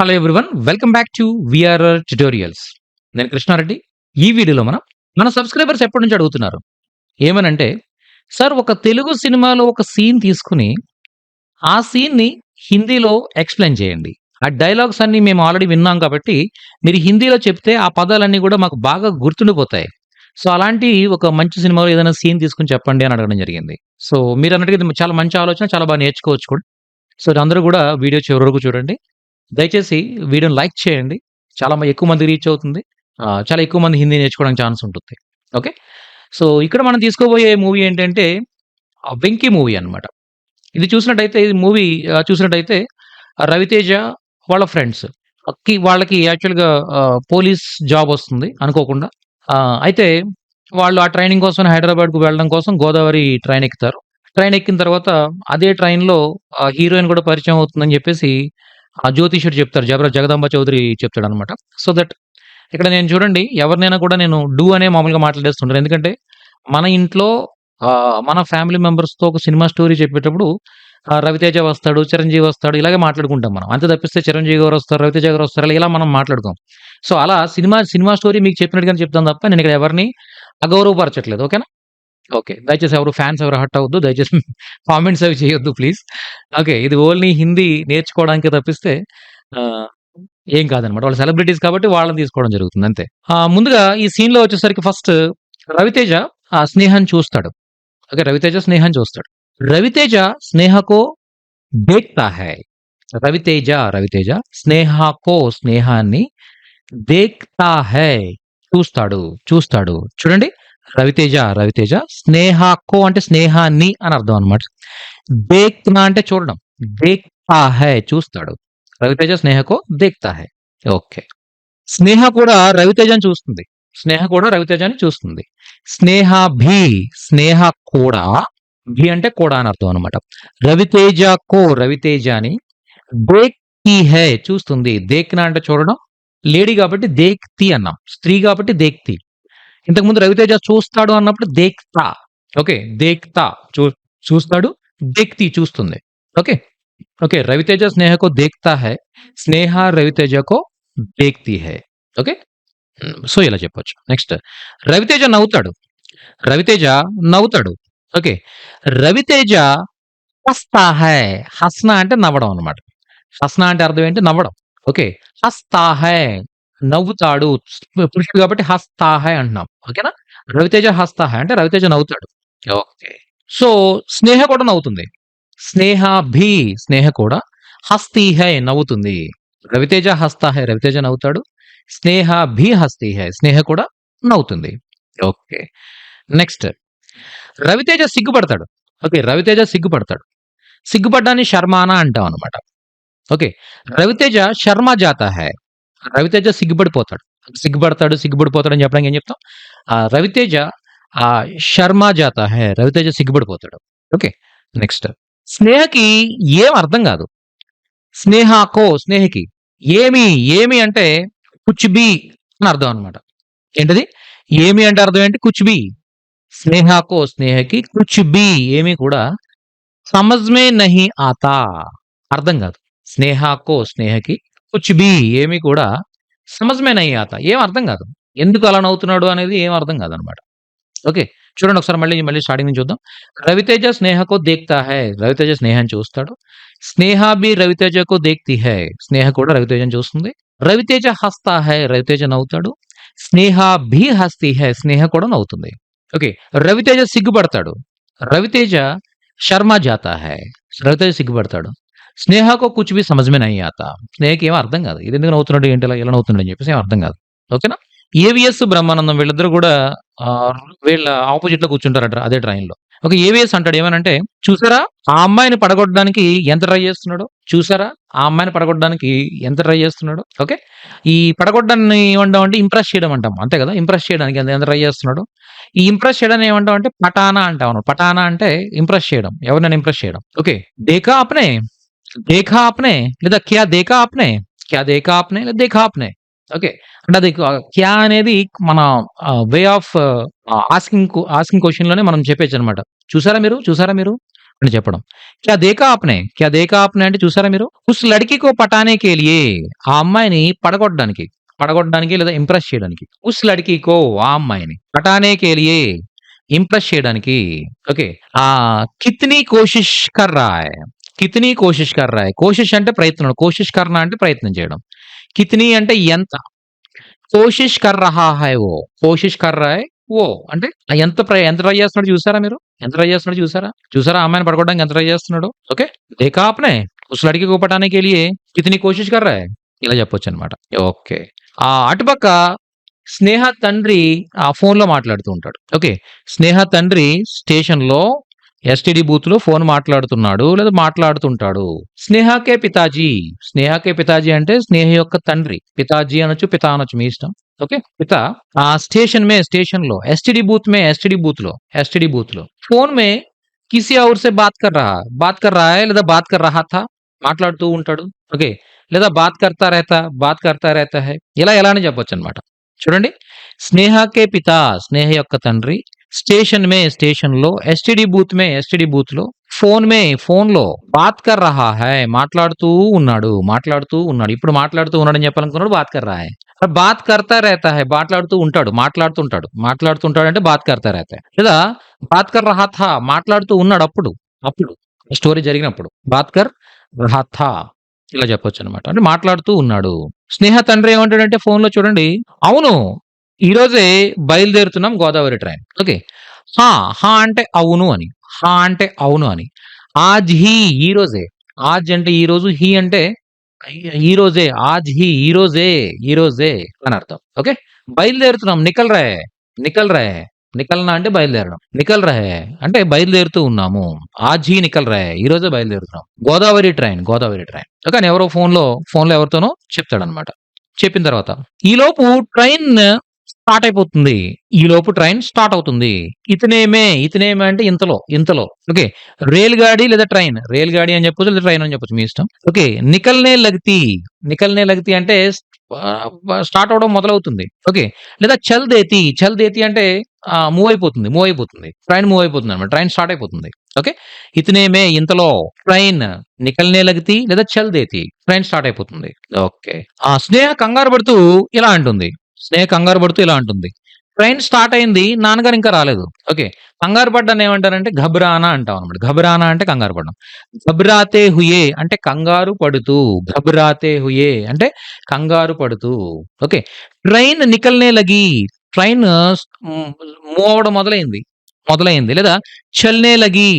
Hello everyone welcome back to VR tutorials నేను కృష్ణారెడ్డి. ఈ వీడియోలో మనం మన సబ్స్క్రైబర్స్ ఎప్పటి నుంచి అడుగుతున్నారు? ఏమనంటే సార్ ఒక తెలుగు సినిమాలో ఒక సీన్ తీసుకుని ఆ సీన్ని హిందీలో ఎక్స్ప్లెయిన్ చేయండి. ఆ డైలాగ్స్ అన్ని మేము ఆల్రెడీ విన్నాం కాబట్టి మీరు హిందీలో చెప్తే ఆ పదాలన్నీ కూడా మాకు బాగా గుర్తుండిపోతాయి. సో అలాంటి ఒక మంచి సినిమాలో ఏదైనా సీన్ తీసుకుని చెప్పండి అని అడగడం జరిగింది. సో మీరు అన్నట్టుగా చాలా మంచి ఆలోచన చాలా బాగా నేర్చుకోవచ్చు కూడా. సో అందరూ కూడా వీడియో చివరి వరకు చూడండి. దయచేసి వీడియోని లైక్ చేయండి. చాలా మ- ఎక్కువ మంది రీచ్ అవుతుంది. చాలా ఎక్కువ మంది హిందీ నేర్చుకోవడానికి ఛాన్స్ ఉంటుంది. ఓకే? సో ఇక్కడ మనం తీసుకోబోయే మూవీ ఏంటంటే వెంకీ మూవీ అన్నమాట. ఇది చూసినట్టయితే ఇది మూవీ చూసినట్టయితే రవితేజ వాళ్ళ ఫ్రెండ్స్. వాళ్ళకి యాక్చువల్గా పోలీస్ జాబ్ వస్తుంది అనుకోకుండా. అయితే వాళ్ళు ఆ ట్రైనింగ్ కోసం హైదరాబాద్కు వెళ్ళడం కోసం గోదావరి ట్రైన్ ఎక్కుతారు. ట్రైన్ ఎక్కిన తర్వాత అదే ట్రైన్లో హీరోయిన్ కూడా పరిచయం అవుతుందని చెప్పేసి ఆ జ్యోతిషుడు చెప్తారు జబర జగదంబ చౌదరి చెప్తాడు అనమాట సో దట్ ఇక్కడ నేను చూడండి ఎవరినైనా కూడా నేను డూ అనే మామూలుగా మాట్లాడేస్తుంటాను ఎందుకంటే మన ఇంట్లో మన ఫ్యామిలీ మెంబర్స్తో ఒక సినిమా స్టోరీ చెప్పేటప్పుడు రవితేజ వస్తాడు చిరంజీవి వస్తాడు ఇలాగే మాట్లాడుకుంటాం మనం. అంతే తప్పిస్తే చిరంజీవి గారు వస్తారు రవితేజ గారు వస్తారు ఇలా మనం మాట్లాడుకోం సో అలా సినిమా సినిమా స్టోరీ మీకు చెప్పినట్టుగానే చెప్తాను తప్ప నేను ఇక్కడ ఎవరిని అగౌరవపరచట్లేదు ఓకేనా? ఓకే దయచేసి ఎవరు ఫ్యాన్స్ ఎవరు హట్ అవ్వద్దు. దయచేసి కామెంట్స్ అవి చేయొద్దు ప్లీజ్ ఓకే ఇది ఓన్లీ హిందీ నేర్చుకోవడానికి తప్పిస్తే ఏం కాదనమాట. వాళ్ళు సెలబ్రిటీస్ కాబట్టి వాళ్ళని తీసుకోవడం జరుగుతుంది అంతే. ముందుగా ఈ సీన్లో వచ్చేసరికి ఫస్ట్ రవితేజ ఆ స్నేహాన్ని చూస్తాడు. ఓకే రవితేజ స్నేహాన్ని చూస్తాడు. రవితేజ స్నేహకో దేక్తా హై. రవితేజ రవితేజ స్నేహకో స్నేహాన్ని దేక్తా హై చూస్తాడు చూస్తాడు. చూడండి. రవితేజ రవితేజ. స్నేహకో అంటే స్నేహాన్ని అని అర్థం అనమాట దేక్నా అంటే చూడడం. దేక్తా హై చూస్తాడు. రవితేజ స్నేహకో దేక్తా హై. ఓకే. స్నేహ కూడా రవితేజని చూస్తుంది. స్నేహ కూడా రవితేజని చూస్తుంది. స్నేహ భీ స్నేహ కూడా. భీ అంటే కూడా అని అర్థం అనమాట రవితేజ కో రవితేజని దేక్తి హై చూస్తుంది. దేక్నా అంటే చూడడం. లేడీ కాబట్టి దేక్తి అన్నాం. స్త్రీ కాబట్టి దేక్తి. ఇంతకుముందు రవితేజ చూస్తాడు అన్నప్పుడు దేక్తా ఓకే దేక్తా చూ చూస్తాడు దేక్తి చూస్తుంది. ఓకే ఓకే రవితేజ స్నేహకో దేక్తా హై స్నేహ రవితేజకో దేక్తి హై. ఓకే సో ఇలా చెప్పొచ్చు. నెక్స్ట్ రవితేజ నవ్వుతాడు. రవితేజ నవ్వుతాడు. ఓకే రవితేజ హస్తా హై హస్నా అంటే నవ్వడం అనమాట హస్నా అంటే అర్థం ఏంటి? నవ్వడం. ఓకే హస్తా హై. నవ్వుతాడు. పురుషుడు కాబట్టి హస్తా అంటున్నాం. ఓకేనా? రవితేజ హస్తాహ అంటే రవితేజ నవ్వుతాడు. ఓకే. సో స్నేహ కూడా నవ్వుతుంది. స్నేహ భీ స్నేహ కూడా హస్తి హై నవ్వుతుంది. రవితేజ హస్తా హై రవితేజ నవ్వుతాడు. స్నేహ భీ హస్తి హై స్నేహ కూడా నవ్వుతుంది. ఓకే. నెక్స్ట్. రవితేజ సిగ్గుపడతాడు. ఓకే రవితేజ సిగ్గుపడతాడు. సిగ్గుపడ్డాన్ని శర్మానా అంటాం అనమాట ఓకే. రవితేజ శర్మ జాత హై రవితేజ సిగ్గుపడిపోతాడు. సిగ్గుపడతాడు సిగ్గుపడిపోతాడు అని చెప్పడానికి ఏం చెప్తాం? ఆ రవితేజ ఆ శర్మ జాత హే రవితేజ సిగ్గుపడిపోతాడు. Okay next. స్నేహకి ఏం అర్థం కాదు. స్నేహకో స్నేహకి. ఏమి ఏమి అంటే కుచ్బి అని అర్థం అనమాట ఏంటది? ఏమి అంటే అర్థం ఏంటి? కుచ్బి స్నేహకో స్నేహకి కుచ్బి ఏమి కూడా సమజ్మే నహి ఆతా. అర్థం కాదు. స్నేహకో స్నేహకి కుచ్బి ఏమి కూడా సమజ్మే నయ్యాత ఏం అర్థం కాదు. ఎందుకు అలా నవ్వుతున్నాడు అనేది ఏం అర్థం కాదు అనమాట ఓకే చూడండి ఒకసారి మళ్ళీ మళ్ళీ స్టార్టింగ్ నుంచి చూద్దాం. రవితేజ స్నేహకో దేక్తా హై. రవితేజ స్నేహాన్ని చూస్తాడు. స్నేహ బి రవితేజకు దేక్తి హై. స్నేహ కూడా రవితేజని చూస్తుంది. రవితేజ హస్తా హై. రవితేజ నవ్వుతాడు. స్నేహ భీ హస్తి హై. స్నేహ కూడా నవ్వుతుంది. ఓకే రవితేజ సిగ్గుపడతాడు. రవితేజ శర్మ జాతా హై. రవితేజ సిగ్గుపడతాడు. స్నేహకు కుచ్ బి సమజ్మే నహీ ఆతా. స్నేహకి ఏం అర్థం కాదు. ఇది ఎందుకు నవ్వుతున్నాడు ఏంటి ఇలా ఎలా నవ్వుతున్నాడు అని చెప్పేసి ఏం అర్థం కాదు. ఓకేనా? ఏవిఎస్ బ్రహ్మానందం వీళ్ళిద్దరు కూడా వీళ్ళ ఆపోజిట్లో కూర్చుంటారట అదే ట్రైన్లో. ఒక ఏవిఎస్ అంటాడు ఏమనంటే చూసారా? ఆ అమ్మాయిని పడగొట్టడానికి ఎంత ట్రై చేస్తున్నాడు? చూసారా? ఆ అమ్మాయిని పడగొట్టడానికి ఎంత ట్రై చేస్తున్నాడు? ఓకే? ఈ పడగొట్టడాన్ని ఏమంటాం అంటే ఇంప్రెస్ చేయడం అంటాం. అంతే కదా? ఇంప్రెస్ చేయడానికి ఎంత ఎంత ట్రై చేస్తున్నాడు? ఈ ఇంప్రెస్ చేయడం ఏమంటాం అంటే పటానా అంటాం పటానా అంటే ఇంప్రెస్ చేయడం. ఎవరినైనా ఇంప్రెస్ చేయడం. ఓకే? దేఖా అప్నే దేఖా అప్నే లేదా క్యా దేఖా ఆప్నే క్యా దేఖా ఆప్నే లేదా దేఖా ఆప్నే ఓకే అంటే అది క్యా అనేది మన వే ఆఫ్ ఆస్కింగ్ ఆస్కింగ్ క్వశ్చన్లోనే మనం చెప్పేచ్చు అనమాట చూసారా మీరు చూసారా మీరు అని చెప్పడం. క్యా దేఖా ఆప్‌నే? క్యా దేఖా ఆప్‌నే అంటే చూసారా మీరు? ఉస్ లడ్కీ పటానే కేలియే ఆ అమ్మాయిని పడగొట్టడానికి, పడగొట్టడానికి లేదా ఇంప్రెస్ చేయడానికి. ఉస్ లడ్కీ ఆ అమ్మాయిని పటానే కేలియే ఇంప్రెస్ చేయడానికి. ఓకే. ఆ కిత్నీ కోషిష్ కర్రాయ్ కితనీ కోషిష్ కర్ రహా కోషిష్ అంటే ప్రయత్నం. కోషిష్ కర్ణ అంటే ప్రయత్నం చేయడం. కితనీ అంటే ఎంత. కోషిష్ కర్ రహా హై ఓ కోషిష్ కర్ రహా అంటే ఎంత ఎంత ట్రై చేస్తున్నాడు చూసారా మీరు? ఎంత ట్రై చేస్తున్నాడు చూసారా? చూసారా అమ్మాయిని పడుకోవడానికి ఎంత ట్రై చేస్తున్నాడు ఓకే. దేఖా ఆప్‌నే? ఉస్ లడికి కో పటానే కే లియే కితనీ కోషిష్ కర్ ఓకే. ఆ అటుపక్క స్నేహ తండ్రి ఆ ఫోన్‌లో మాట్లాడుతూ ఉంటాడు. ఓకే. స్నేహ తండ్రి స్టేషన్‌లో ఎస్టీడీ బూత్‌లో ఫోన్ మాట్లాడుతున్నాడు. లేదా మాట్లాడుతుంటాడు. స్నేహ కే పితాజీ. స్నేహ కే పితాజీ అంటే స్నేహ యొక్క తండ్రి. పితాజీ అనొచ్చు, పిత అనొచ్చు మీ ఇష్టం. ఓకే. పిత ఆ స్టేషన్ మే స్టేషన్లో ఎస్టీడీ బూత్ మే ఎస్టీడీ బూత్‌లో ఎస్టీడీ బూత్‌లో ఫోన్ మే కిసి ఔర్ సే బాత్ కర్ రహా. బాత్ కర్ రహా లేదా బాత్ కర్ రహా థా మాట్లాడుతూ ఉంటాడు. ఓకే. లేదా బాత్ కర్తా రహతా బాత్ కర్తా రహతా హై. ఇలా ఎలా అని చెప్పొచ్చనమాట. చూడండి. స్నేహ కే పిత స్నేహ యొక్క తండ్రి స్టేషన్ మే స్టేషన్‌లో ఎస్టీడీ బూత్ మే ఎస్టీడీ బూత్‌లో ఫోన్ మే ఫోన్‌లో బాత్ కర్ రహా హై మాట్లాడుతూ ఉన్నాడు. మాట్లాడుతూ ఉన్నాడు. ఇప్పుడు మాట్లాడుతూ ఉన్నాడని చెప్పాలనుకున్నాడు బాత్ కర్ రహా హై. బాత్ కర్తా రెహతా హై మాట్లాడుతూ ఉంటాడు. మాట్లాడుతూ ఉంటాడు మాట్లాడుతూ ఉంటాడు అంటే బాత్ కర్తా రెహతా లేదా బాత్ కర్ రహా థా మాట్లాడుతూ ఉన్నాడు అప్పుడు. అప్పుడు స్టోరీ జరిగినప్పుడు. బాత్ కర్ రహా థా ఇలా చెప్పొచ్చనమాట. అంటే మాట్లాడుతూ ఉన్నాడు. స్నేహ తండ్రి ఏమంటాడంటే ఫోన్‌లో చూడండి. అవును. ఈరోజే బయలుదేరుతున్నాం గోదావరి ట్రైన్. ఓకే. హా! హా! అంటే అవును అని. హా! అంటే అవును అని. ఆజ్ హీ ఈరోజే. ఆజ్ అంటే ఈరోజు. హీ అంటే ఈరోజే. ఆజ్ హీ ఈరోజే. ఈరోజే అని అర్థం. ఓకే. బయలుదేరుతున్నాం. నికల్ రే నికల్ రే నికల్నా అంటే బయలుదేరడం. నికల్ రహే అంటే బయలుదేరుతూ ఉన్నాము. ఆజ్ హీ నికల్ రహే. రోజే బయలుదేరుతున్నాం. Godavari train. Godavari train. Okay. ఎవరో ఫోన్‌లో ఫోన్‌లో ఎవరితోనో చెప్తాడనమాట. చెప్పిన తర్వాత ఈలోపు ట్రైన్ స్టార్ట్ అయిపోతుంది. ఈలోపు ట్రైన్ స్టార్ట్ అవుతుంది. ఇతనేమే ఇతనేమే అంటే ఇంతలో ఇంతలో. ఓకే. రేల్ గాడి లేదా ట్రైన్. రేల్ గాడి అని చెప్పొచ్చు లేదా ట్రైన్ అని చెప్పొచ్చు మీ ఇష్టం. ఓకే. నికల్నే లగతి నికల్నే లగతి అంటే స్టార్ట్ అవ్వడం మొదలవుతుంది. ఓకే. లేదా చల్ దేతి చల్ దేతి అంటే మూవ్ అయిపోతుంది. మూవ్ అయిపోతుంది. ట్రైన్ మూవ్ అయిపోతుందన్నమాట. ట్రైన్ స్టార్ట్ అయిపోతుంది. ఓకే. ఇతనేమే ఇంతలో ట్రైన్ నికల్నే లగతి లేదా చల్ దేతి ట్రైన్ స్టార్ట్ అయిపోతుంది. ఓకే. ఆ స్నేహ కంగారు పడుతూ ఇలా అంటుంది. స్నేహ కంగారు పడుతూ ఇలా అంటుంది. ట్రైన్ స్టార్ట్ అయింది. నాన్నగారు ఇంకా రాలేదు. ఓకే. కంగారు పడ్డాన్ని ఏమంటారంటే ఘబరానా అంటాం అనమాట ఘబరానా అంటే కంగారు పడడం. ఘబరాతే హుయే అంటే కంగారు పడుతూ. ఘబరాతే హుయే అంటే కంగారు పడుతూ. ఓకే. ట్రైన్ నికల్నే లగి. ట్రైన్ మూవ్ అవడం మొదలైంది. మొదలైంది. లేదా చల్నే లగి.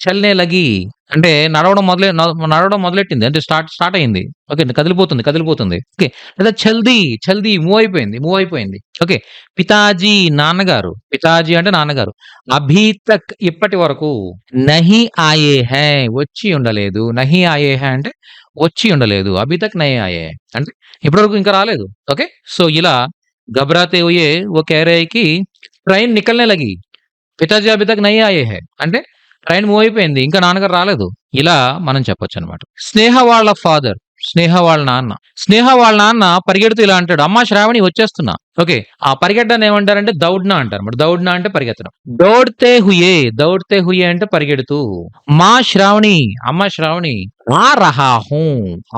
చల్నే లగి అంటే నడవడం మొదలె నడవడం మొదలెట్టింది. అంటే స్టార్ట్ స్టార్ట్ అయింది ఓకే కదిలిపోతుంది కదిలిపోతుంది. ఓకే లేదా చల్దీ చల్దీ మూవ్ అయిపోయింది మూవ్ అయిపోయింది. ఓకే పితాజీ నాన్నగారు పితాజీ అంటే నాన్నగారు. అభీత ఇప్పటి వరకు నహి ఆయే హే వచ్చి ఉండలేదు. నహి ఆయే హే అంటే వచ్చి ఉండలేదు. అభీతక్ నయ ఆయే అంటే ఇప్పటి వరకు ఇంకా రాలేదు. ఓకే సో ఇలా గబరాతే హుయే ఓ క్యారేకి ట్రైన్ నికల్నే లగి. పితాజీ అభితక్ నయ ఆయే హే అంటే ట్రైన్ మూవ్ అయిపోయింది. ఇంకా నాన్నగారు రాలేదు. ఇలా మనం చెప్పొచ్చు అనమాట స్నేహ వాళ్ళ ఫాదర్. స్నేహ వాళ్ళ నాన్న. స్నేహ వాళ్ళ నాన్న పరిగెడుతూ ఇలా అంటాడు. అమ్మా శ్రావణి వచ్చేస్తున్నా. ఓకే. ఆ పరిగెట్టడాన్ని ఏమంటారంటే దౌడ్నా అంటారన్నమాట. దౌడ్నా అంటే పరిగెత్తడం. దౌడ్తే హుయే. దౌడ్తే హుయే అంటే పరిగెడుతూ. మా శ్రావణి. అమ్మ శ్రావణి. ఆ రహాహూ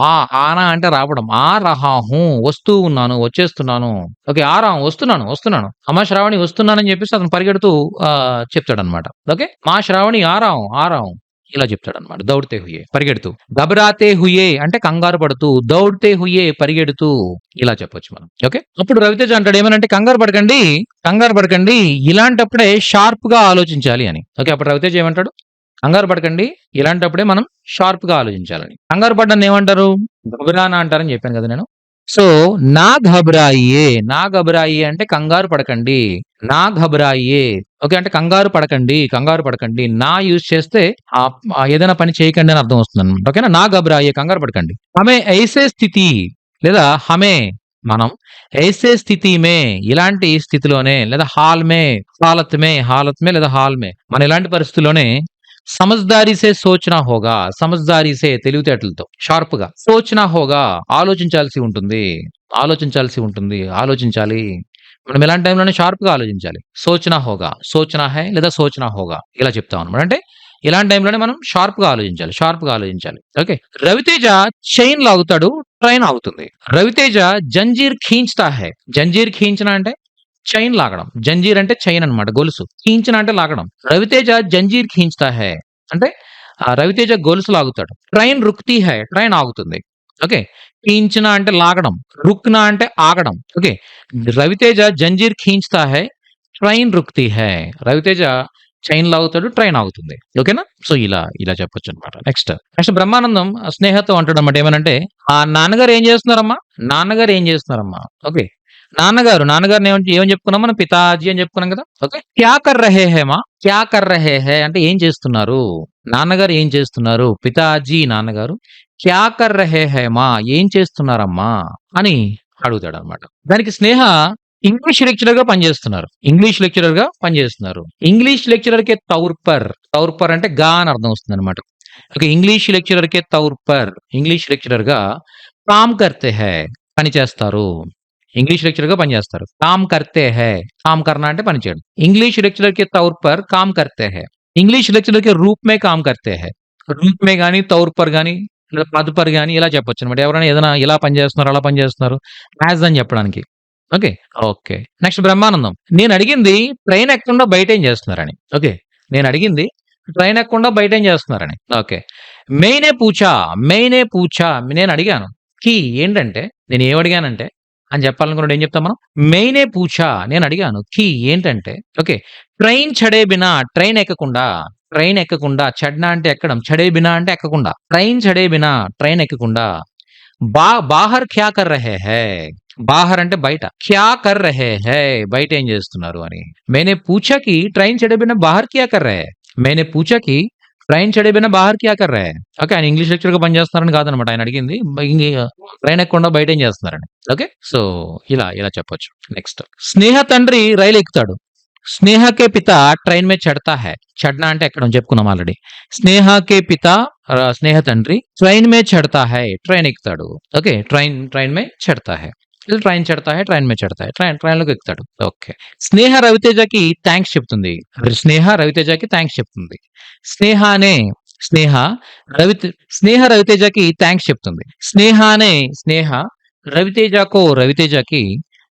ఆ ఆనా అంటే రావడం. ఆ రహాహూ వస్తూ ఉన్నాను. వచ్చేస్తున్నాను. ఓకే. ఆ రా వస్తున్నాను. వస్తున్నాను. అమ్మ శ్రావణి వస్తున్నానని చెప్పేసి అతను పరిగెడుతూ ఆహ్, చెప్తాడన్నమాట. ఓకే. మా శ్రావణి ఆ రావు ఆ రావు ఇలా చెప్తాడన్నమాట. దౌడ్తే హుయే పరిగెడుతూ. ఘబరాతే హుయే అంటే కంగారు పడుతూ. దౌడ్తే హుయే పరిగెడుతూ ఇలా చెప్పొచ్చు మనం. ఓకే. అప్పుడు రవితేజ అంటాడు ఏమనంటే కంగారు పడకండి. కంగారు పడకండి. ఇలాంటప్పుడే షార్ప్‌గా ఆలోచించాలి అని. ఓకే. అప్పుడు రవితేజ ఏమంటాడు? కంగారు పడకండి. ఇలాంటప్పుడే మనం షార్ప్‌గా ఆలోచించాలని. కంగారు పడ్డాన్ని ఏమంటారు? ఘబరానా అంటారని చెప్పాను కదా నేను. సో నా ఘబరాయియే. నా ఘబరాయియే అంటే కంగారు పడకండి. నా ఘబరాయియే. ఓకే. అంటే కంగారు పడకండి. కంగారు పడకండి. నా యూజ్ చేస్తే ఏదైనా పని చేయకండి అని అర్థం వస్తుందన్నమాట. ఓకేనా. నా ఘబరాయియే కంగారు పడకండి. హమే ఐసే స్థితి లేదా హమే మనం ఐసే స్థితి మే ఇలాంటి స్థితిలోనే లేదా హాల్ మే హాలత్ మే హాలత్ మే లేదా హాల్ మే మనం ఇలాంటి పరిస్థితిలోనే సమజ్‌దారీ సే సోచనా హోగా. సమజ్‌దారీ సే తెలివితేటలతో షార్ప్‌గా. సోచనా హోగా ఆలోచించాల్సి ఉంటుంది. ఆలోచించాల్సి ఉంటుంది. ఆలోచించాలి. మనం ఇలాంటి టైంలోనే షార్ప్‌గా ఆలోచించాలి. సోచనా హోగా. సోచనా హై లేదా సోచనా హోగా ఇలా చెప్తాం అన్నమాట. అంటే ఇలాంటి టైంలోనే మనం షార్ప్‌గా ఆలోచించాలి. షార్ప్‌గా ఆలోచించాలి. ఓకే. 'రవితేజ' చైన్ లాగుతాడు. ట్రైన్ ఆగుతుంది. 'రవితేజ' 'జంజీర్ ఖీంచుతా హై.' 'జంజీర్ ఖీంచనా' అంటే చైన్ లాగడం. జంజీర్ అంటే చైన్ అన్నమాట. గొలుసు. ఖీంచనా అంటే లాగడం. 'రవితేజ' 'జంజీర్ ఖీంచ్‌తా హే అంటే 'రవితేజ' గొలుసు లాగుతాడు. 'ట్రైన్ రుక్తి హై.' ట్రైన్ ఆగుతుంది. ఓకే. 'ఖీంచనా' అంటే లాగడం. 'రుక్నా' అంటే ఆగడం. ఓకే. 'రవితేజ' 'జంజీర్ ఖీంచ్‌తా హే ట్రైన్ రుక్తి హై. 'రవితేజ' చైన్ లాగుతాడు. ట్రైన్ ఆగుతుంది. ఓకేనా? సో, ఇలా ఇలా చెప్పొచ్చు అనమాట నెక్స్ట్. నెక్స్ట్ 'బ్రహ్మానందం' స్నేహతో అంటాడన్నమాట ఏమనంటే, "ఆ నాన్నగారు ఏం చేస్తున్నారమ్మా? నాన్నగారు ఏం చేస్తున్నారమ్మా?" ఓకే. నాన్నగారు, నాన్నగారిని ఏమని ఏమని చెప్పుకున్నాం మనం? పితాజీ అని చెప్పుకున్నాం కదా! ఓకే. క్యా కర్ రహే హై మా క్యా కర్ రహే హై అంటే ఏం చేస్తున్నారు? నాన్నగారు ఏం చేస్తున్నారు? పితాజీ నాన్నగారు క్యా కర్ రహే హై మా ఏం చేస్తున్నారమ్మా? అని అడుగుతాడు అనమాట దానికి స్నేహ ఇంగ్లీష్ లెక్చరర్గా పనిచేస్తున్నారు. ఇంగ్లీష్ లెక్చరర్గా పనిచేస్తున్నారు. ఇంగ్లీష్ లెక్చరర్ కే తౌర్పర్ తౌర్పర్ అంటే గా అని అర్థం వస్తుందన్నమాట. ఓకే. ఇంగ్లీష్ లెక్చరర్ కే తౌర్పర్ ఇంగ్లీష్ లెక్చరర్గా కామ్ కర్తే హై పని చేస్తారు. ఇంగ్లీష్ లెక్చరర్‌గా పనిచేస్తారు. కామ్ కర్తే హే కామ్ కర్నా అంటే పనిచేయడం ఇంగ్లీష్ ఇంగ్లీష్ లెక్చరర్‌కే తౌర్ పర్ కామ్ కర్తే హే ఇంగ్లీష్ లెక్చరర్‌కే రూప్ మే కామ్ కర్తే హే రూప్ మే తౌర్ పర్ గాని, లేదా పద్ పర్ గాని ఇలా చెప్పొచ్చనమాట. ఎవరైనా ఏదైనా ఇలా పనిచేస్తున్నారు అలా పనిచేస్తున్నారు యాజ్ అని చెప్పడానికి. ఓకే. ఓకే. నెక్స్ట్ 'బ్రహ్మానందం' నేను అడిగింది ట్రైన్ ఎక్కకుండా బయట ఏం చేస్తున్నారని. ఓకే. నేను అడిగింది ట్రైన్ ఎక్కకుండా బయట ఏం చేస్తున్నారని. ఓకే. మెయినే పూచా మెయినే పూచా నేను అడిగాను. కి ఏంటంటే నేను అడిగానంటే అని చెప్పాలనుకున్నాడు ఏం చెప్తాం మనం? మెయినే పూచా నేను అడిగాను కీ ఏంటంటే ఓకే ట్రైన్ చడే బినా ట్రైన్ ఎక్కకుండా ట్రైన్ ఎక్కకుండా చడ్నా అంటే ఎక్కడం చడే బినా అంటే ఎక్కకుండా ట్రైన్ చడే బినా ట్రైన్ ఎక్కకుండా బా బాహర్ క్యా కర్ రహే హే? బాహర్ అంటే బయట. క్యా కర్ రహే హే? బయట ఏం చేస్తున్నారు అని. మేనే పూచాకి ట్రైన్ చెడబిన బాహర్ క్యా కర్ రహే మేనే పూచాకి ట్రైన్ చెడిపోయినా బాహర్ క్యా కర్రా ఓకే ఆయన ఇంగ్లీష్ లెక్చర్గా పనిచేస్తున్నారని కాదనమాట. ఆయన అడిగింది ట్రైన్ ఎక్కకుండా బయట ఏం చేస్తున్నారని. ఓకే సో ఇలా ఇలా చెప్పొచ్చు. నెక్స్ట్ స్నేహ తండ్రి రైలు ఎక్కుతాడు. స్నేహకే పిత ట్రైన్ మీద చెడతా హే. చెడ్నా అంటే ఎక్కడ? చెప్పుకున్నాం ఆల్రెడీ స్నేహకే పిత స్నేహ తండ్రి ట్రైన్ మే చెడతా హై. ట్రైన్ ఎక్కుతాడు. ఓకే ట్రైన్ ట్రైన్ మే చెడతా హై. వెళ్ళి ట్రైన్ చెడతా ట్రైన్ మీద చెడతా ట్రైన్ ట్రైన్లోకి ఎక్కుతాడు. ఓకే. స్నేహ రవితేజకి థ్యాంక్స్ చెప్తుంది. స్నేహ రవితేజకి థ్యాంక్స్ చెప్తుంది. స్నేహ అనే స్నేహ రవి స్నేహ రవితేజకి థ్యాంక్స్ చెప్తుంది. స్నేహ అనే స్నేహ రవితేజకో రవితేజకి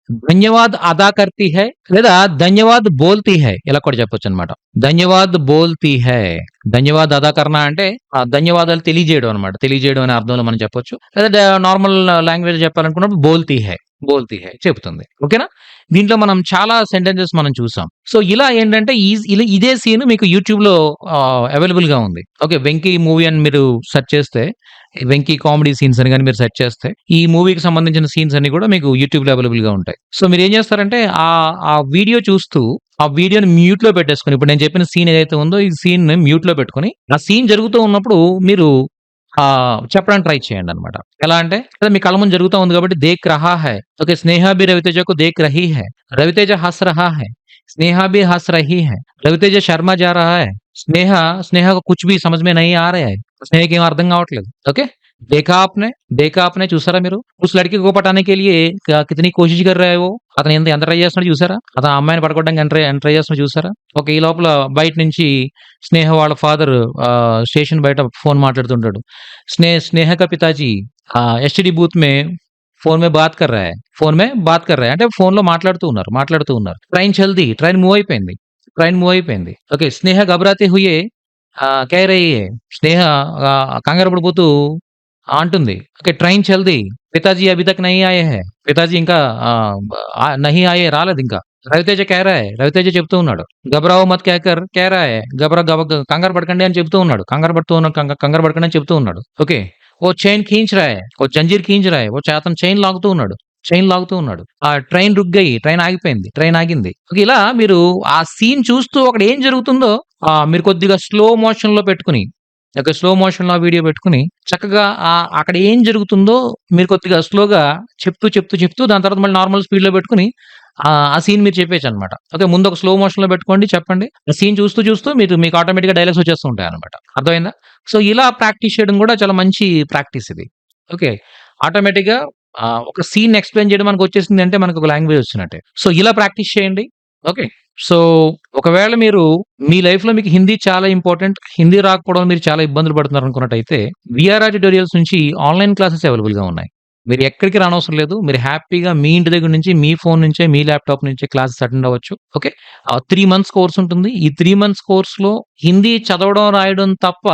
ధన్యవాద్ అదా కర్తీ హై లేదా ధన్యవాద్ బోల్తీ హై ఇలా కూడా చెప్పొచ్చు అనమాట ధన్యవాద్ బోల్తీ హై. ధన్యవాద్ అదా అంటే ఆ ధన్యవాదాలు తెలియజేయడం అనమాట. తెలియజేయడం అనే అర్థంలో మనం చెప్పొచ్చు. లేదా నార్మల్ లాంగ్వేజ్ చెప్పాలనుకున్నప్పుడు బోల్తీ హై. బోల్తీ హై చెప్తుంది. ఓకేనా? దీంట్లో మనం చాలా సెంటెన్సెస్ మనం చూసాం. సో, ఇలా ఏంటంటే ఇలా ఇదే సీన్ మీకు యూట్యూబ్లో అవైలబుల్గా ఉంది. ఓకే. 'వెంకీ' మూవీ అని మీరు సెర్చ్ చేస్తే 'వెంకీ కామెడీ సీన్స్' అని కానీ మీరు సెర్చ్ చేస్తే ఈ మూవీకి సంబంధించిన సీన్స్ అన్ని కూడా మీకు యూట్యూబ్లో అవైలబుల్గా ఉంటాయి. సో, మీరు ఏం చేస్తారంటే ఆ ఆ వీడియో చూస్తూ ఆ వీడియోని మ్యూట్‌లో పెట్టేసుకొని ఇప్పుడు నేను చెప్పిన సీన్ ఏదైతే ఉందో ఈ సీన్ మ్యూట్లో పెట్టుకొని ఆ సీన్ జరుగుతూ ఉన్నప్పుడు మీరు చెప్పడానికి ట్రై చేయండి అనమాట ఎలా అంటే మీ కళ్ళ ముందు జరుగుతూ ఉంది కాబట్టి దేక్ రహా హై ఓకే స్నేహాభి రవితేజకు దేక్ రహీ హై రవితేజ హస్ రహా హై స్నేహాభి హస్ రహీ హై రవితేజ శర్మ జా రహా హై స్నేహ స్నేహకు కుచ్ బి సమజ్ మే నహీ ఆ రహా హై స్నేహకి ఏం అర్థం కావట్లేదు ఓకే देखा आपने देखा आपने చూసారా మీరు? उस लड़की को पटाने के लिए క कितनी कोशिश कर रहा है वो. అతను ఎంత ఎంత ట్రై చేస్తున్నాడో చూసారా? అతను ఆ అమ్మాయిని పడగొట్టడానికి ఎంత ట్రై ఎంత ట్రై చేస్తున్నాడో చూసారా? ఓకే. ఈ లోపల బయట నుంచి స్నేహ వాళ్ళ ఫాదర్ ఆహ్, స్టేషన్ బయట ఫోన్ మాట్లాడుతుంటాడు. స్నే స్నేహ కా పితాజీ ఆహ్, ఎస్టీడీ బూత్ మే ఫోన్ మే బాత్ కర్ రహా హై. ఫోన్ మే బాత్ కర్ రహా హై. అంటే ఫోన్‌లో మాట్లాడుతూ ఉన్నారు. మాట్లాడుతూ ఉన్నారు. ట్రైన్ చల్ दी. ట్రైన్ మూవ్ అయిపోయింది. ట్రైన్ మూవ్ అయిపోయింది. ఓకే. స్నేహ घबराते हुए ఆహ్, कह रही है. స్నేహ ఆహ్, కంగారు పడిపోతూ అంటుంది. ఓకే ట్రైన్ చల్ది. పితాజీ అభి తక్ నహీ ఆయే హే. పితాజీ ఇంకా నహి ఆయే రాలేదు ఇంకా. రవితేజ కేరాయ్ రవితేజ చెప్తూ ఉన్నాడు. గబరావు మత్ కేకర్ కేరాయ్ గబరా గబ కంగారు పడకండి అని చెప్తూ ఉన్నాడు. కంగారు పడుతూ ఉన్న కంగారు పడకండి అని చెప్తూ ఉన్నాడు. ఓకే ఓ చైన్ ఖీంచరాయ్ ఓ జంజీర్ ఖీంచరాయ్ ఓ అతను చైన్ లాగుతూ ఉన్నాడు. చైన్ లాగుతూ ఉన్నాడు. ఆ ట్రైన్ రుగ్గయి ట్రైన్ ఆగిపోయింది. ట్రైన్ ఆగింది. ఇలా మీరు ఆ సీన్ చూస్తూ అక్కడ ఏం జరుగుతుందో మీరు కొద్దిగా స్లో మోషన్లో పెట్టుకుని ఒక స్లో మోషన్‌లో వీడియో పెట్టుకొని చక్కగా అక్కడ ఏం జరుగుతుందో మీరు కొద్దిగా స్లోగా చెప్తూ, చెప్తూ, చెప్తూ దాని తర్వాత మళ్ళీ నార్మల్ స్పీడ్‌లో పెట్టుకొని ఆ సీన్ మీరు చెప్పేయొచ్చనమాట. ఓకే. ముందు ఒక స్లో మోషన్‌లో పెట్టుకోండి చెప్పండి. ఆ సీన్ చూస్తూ, చూస్తూ మీరు మీకు ఆటోమేటిక్‌గా డైలాగ్స్ వచ్చేస్తూ ఉంటాయన్నమాట. అర్థమైందా? సో, ఇలా ప్రాక్టీస్ చేయడం కూడా చాలా మంచి ప్రాక్టీస్ ఇది. ఓకే. ఆటోమేటిక్‌గా ఒక సీన్ ఎక్స్‌ప్లెయిన్ చేయడం మనకు వచ్చేసింది అంటే మనకు ఒక లాంగ్వేజ్ వచ్చినట్టే. సో, ఇలా ప్రాక్టీస్ చేయండి. ఓకే. సో, ఒకవేళ మీరు మీ లైఫ్‌లో మీకు హిందీ చాలా ఇంపార్టెంట్. హిందీ రాకపోవడం మీరు చాలా ఇబ్బందులు పడుతున్నారు అనుకున్నట్టయితే విఆర్ఆర్ ట్యూటోరియల్స్ నుంచి ఆన్‌లైన్ క్లాసెస్ అవైలబుల్‌గా ఉన్నాయి. మీరు ఎక్కడికి రానవసరం లేదు. మీరు హ్యాపీగా మీ ఇంటి దగ్గర నుంచి, మీ ఫోన్ నుంచే, మీ ల్యాప్‌టాప్ నుంచే క్లాసెస్ అటెండ్ అవ్వచ్చు. ఓకే. త్రీ మంత్స్ కోర్స్ ఉంటుంది. ఈ త్రీ మంత్స్ కోర్స్‌లో హిందీ చదవడం, రాయడం తప్ప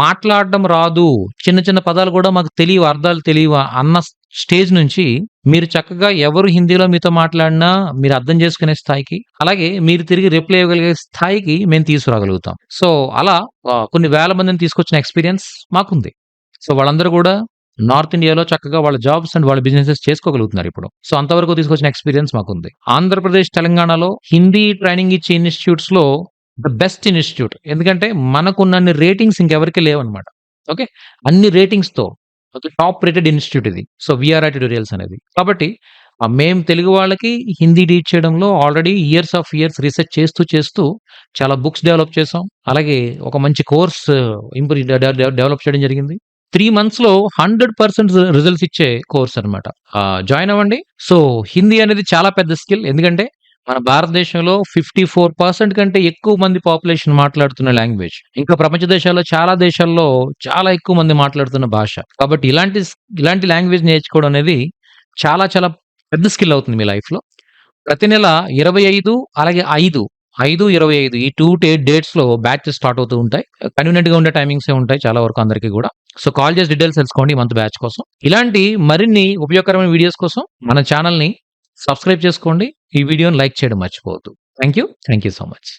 మాట్లాడడం రాదు. చిన్న చిన్న పదాలు కూడా మాకు తెలియవు, అర్థాలు తెలియవు అన్న స్టేజ్ నుంచి మీరు చక్కగా ఎవరు హిందీలో మీతో మాట్లాడినా మీరు అర్థం చేసుకునే స్థాయికి, అలాగే మీరు తిరిగి రిప్లై ఇవ్వగలిగే స్థాయికి మేము తీసుకురాగలుగుతాం. సో, అలా కొన్ని వేల మందిని తీసుకొచ్చిన ఎక్స్‌పీరియన్స్ మాకుంది. సో, వాళ్ళందరూ కూడా నార్త్ ఇండియాలో చక్కగా వాళ్ళ జాబ్స్ అండ్ వాళ్ళ బిజినెసెస్ చేసుకోగలుగుతున్నారిప్పుడు. సో, అంతవరకు తీసుకొచ్చిన ఎక్స్‌పీరియన్స్ మాకుంది. ఆంధ్రప్రదేశ్, తెలంగాణలో హిందీ ట్రైనింగ్ ఇచ్చే ఇన్‌స్టిట్యూట్స్‌లో ద బెస్ట్ ఇన్‌స్టిట్యూట్. ఎందుకంటే మనకున్నన్ని రేటింగ్స్ ఇంకెవరికి లేవన్నమాట. ఓకే. అన్ని రేటింగ్స్‌తో టాప్ రేటెడ్ ఇన్‌స్టిట్యూట్ ఇది. సో, విఆర్ఆర్ ట్యూటోరియల్స్ అనేది. కాబట్టి మేము తెలుగు వాళ్ళకి హిందీ టీచ్ చేయడంలో already years of years research చేస్తూ, చేస్తూ చాలా బుక్స్ డెవలప్ చేసాం. అలాగే ఒక మంచి కోర్స్ ఇంప్రూవ్ డెవలప్ చేయడం జరిగింది. త్రీ మంత్స్‌లో 100% రిజల్ట్స్ ఇచ్చే కోర్స్ అన్నమాట. జాయిన్ అవ్వండి. సో, హిందీ అనేది చాలా పెద్ద స్కిల్. ఎందుకంటే మన భారతదేశంలో 54% కంటే ఎక్కువ మంది పాపులేషన్ మాట్లాడుతున్న లాంగ్వేజ్. ఇంకా ప్రపంచ దేశాల్లో చాలా దేశాల్లో చాలా ఎక్కువ మంది మాట్లాడుతున్న భాష. కాబట్టి ఇలాంటి ఇలాంటి లాంగ్వేజ్ నేర్చుకోవడం అనేది చాలా చాలా పెద్ద స్కిల్ అవుతుంది మీ లైఫ్‌లో. ప్రతి నెల 25 అలాగే 5, 5, 25 ఈ టూ టే డేట్స్‌లో బ్యాచ్ స్టార్ట్ అవుతూ ఉంటాయి. కన్వీనియంట్‌గా ఉండే టైమింగ్సే ఉంటాయి చాలా వరకు అందరికి కూడా సో, కాల్ చేసి డీటెయిల్స్ తెలుసుకోండి ఈ మంత్ బ్యాచ్ కోసం. ఇలాంటి మరిన్ని ఉపయోగకరమైన వీడియోస్ కోసం మన ఛానల్ని సబ్స్క్రైబ్ చేసుకోండి. ఈ వీడియోని లైక్ చేయడం మర్చిపోవద్దు. Thank you. Thank you so much.